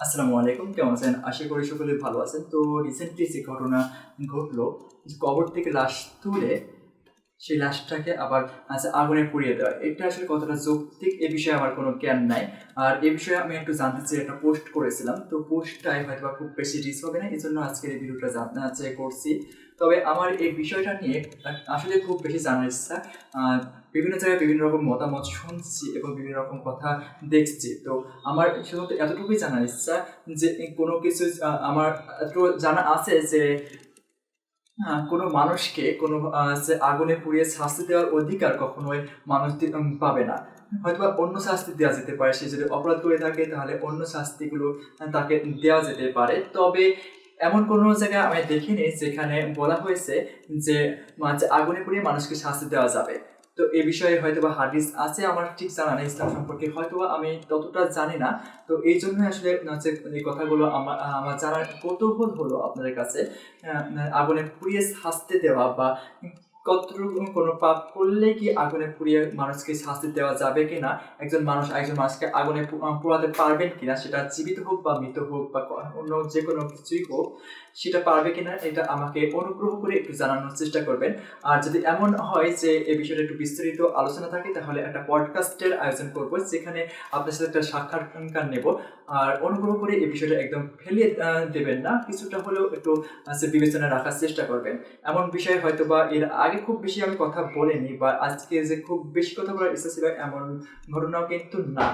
আসসালামু আলাইকুম, কেমন আছেন? আশা করি সকলে ভালো আছেন। তো রিসেন্টলি যে ঘটনা ঘটলো কবর থেকে লাশ তুলে সেই লাশটাকে আবার আচ্ছা আগুনে পুড়িয়ে দেওয়া। এটা আসলে কতটা যৌক্তিক এ বিষয়ে আমার কোনো জ্ঞান নাই। আর এ বিষয়ে আমি একটু জানতে চাই, একটা পোস্ট করেছিলাম। তো পোস্টটাই হয়তো খুব বেশি রিচ হবে না এই জন্য আজকের এই ভিডিওটা জানতে করছি। তবে আমার এই বিষয়টা নিয়ে আসলে খুব বেশি জানার ইচ্ছা। বিভিন্ন জায়গায় বিভিন্ন রকম মতামত শুনছি এবং বিভিন্ন রকম কথা দেখছি। তো আমার শুধুমাত্র এতটুকুই জানার ইচ্ছা যে কোনো কিছু আমার এতটুকু জানা আছে যে কোনো মানুষকে কোনো আগুনে পুড়িয়ে শাস্তি দেওয়ার অধিকার কখনোই মানুষ পাবে না। হয়তো অন্য শাস্তি দেওয়া যেতে পারে, সে যদি অপরাধ করে থাকে, তাহলে অন্য শাস্তিগুলো তাকে দেওয়া যেতে পারে। তবে এমন কোনো জায়গায় আমি দেখিনি যেখানে বলা হয়েছে যে আগুনে পুড়িয়ে মানুষকে শাস্তি দেওয়া যাবে। তো এ বিষয়ে হয়তো বা হাদিস আছে, আমার ঠিক জানা নেই ইসলাম সম্পর্কে। হয়তো আমি ততটা জানি না। তো এই জন্যই আসলে হচ্ছে এই কথাগুলো আমার আমার জানার কৌতূহল হলো আপনাদের কাছে। আগুনে পুড়িয়ে শাস্তি দেওয়া বা কতটুকু কোনো পাপ করলে কি আগুনে পুড়িয়ে মানুষকে শাস্তি দেওয়া যাবে কিনা? একজন মানুষ একজন মানুষকে আগুনে পোড়াতে পারবেন কিনা? সেটা জীবিত হোক বা মৃত হোক বা অন্য যে কোনো কিছুই হোক, সেটা পারবে কিনা এটা আমাকে অনুগ্রহ করে একটু জানানোর চেষ্টা করবেন। আর যদি এমন হয় যে এই বিষয়টা একটু বিস্তারিত আলোচনা থাকে, তাহলে একটা পডকাস্টের আয়োজন করব, যেখানে আপনার সাথে একটা সাক্ষাৎকার নেব। আর অনুগ্রহ করে এই বিষয়টা একদম ফেলিয়ে দেবেন না। কিছুটা হলেও একটু বিবেচনা রাখার চেষ্টা করবেন। এমন বিষয় হয়তো বা এর আগে খুব বেশি আমি কথা বলিনি বা আজকে যে খুব বেশি কথা বলার ইচ্ছা ছিল, এমন ঘটনাও কিন্তু না।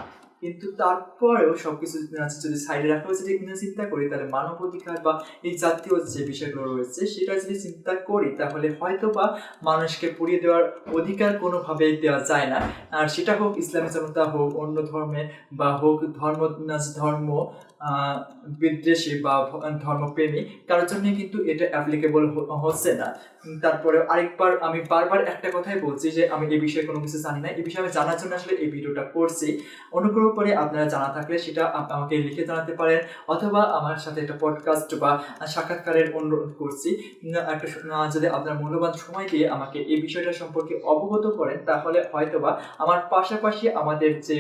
কিন্তু তারপরেও সবকিছু যদি সাইডে রাখা হয়েছে যদি চিন্তা করি, তাহলে মানব অধিকার বা এই জাতীয় যে বিষয়গুলো রয়েছে, সেটা যদি চিন্তা করি, তাহলে হয়তো বা মানুষকে পুড়িয়ে দেওয়ার অধিকার কোনোভাবেই দেওয়া যায় না। আর সেটা হোক ইসলামী জনতা হোক, অন্য ধর্মে বা হোক ধর্ম ধর্ম বিদ্বেষী বা ধর্মপ্রেমী, কারোর জন্য কিন্তু এটা অ্যাপ্লিকেবল হচ্ছে না। তারপরে আরেকবার আমি বারবার একটা কথাই বলছি যে, আমি এই বিষয়ে কোনো কিছু জানি না। এই বিষয়ে আমি জানার জন্য আসলে এই ভিডিওটা করছি। অনুগ্রহ করে আপনারা জানা থাকলে সেটা আমাকে লিখে জানাতে পারেন, অথবা আমার সাথে একটা পডকাস্ট বা সাক্ষাৎকারের অনুরোধ করছি। একটা যদি আপনার মূল্যবান সময় দিয়ে আমাকে এই বিষয়টা সম্পর্কে অবগত করেন, তাহলে হয়তোবা আমার পাশাপাশি আমাদের যে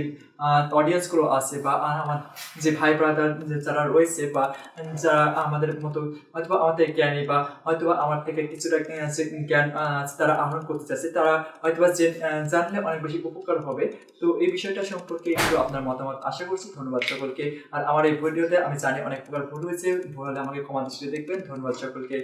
অডিয়েন্সগুলো আছে বা আমার যে ভাই ব্রাদার যারা রয়েছে বা যারা আমাদের মতো হয়তোবা আমাদের জ্ঞানী বা হয়তোবা আমার থেকে কিছুটা জ্ঞান তারা আহরণ করতে চাচ্ছে তারা হয়তোবা জানলে অনেক বেশি উপকার হবে। তো এই বিষয়টা সম্পর্কে একটু আপনার মতামত আশা করছি, ধন্যবাদ সকলকে। আর আমার এই ভিডিওতে আমি জানি অনেক প্রকার ভুল হয়েছে, ভুল হলে আমাকে ক্ষমা দেখবেন। ধন্যবাদ সকলকে।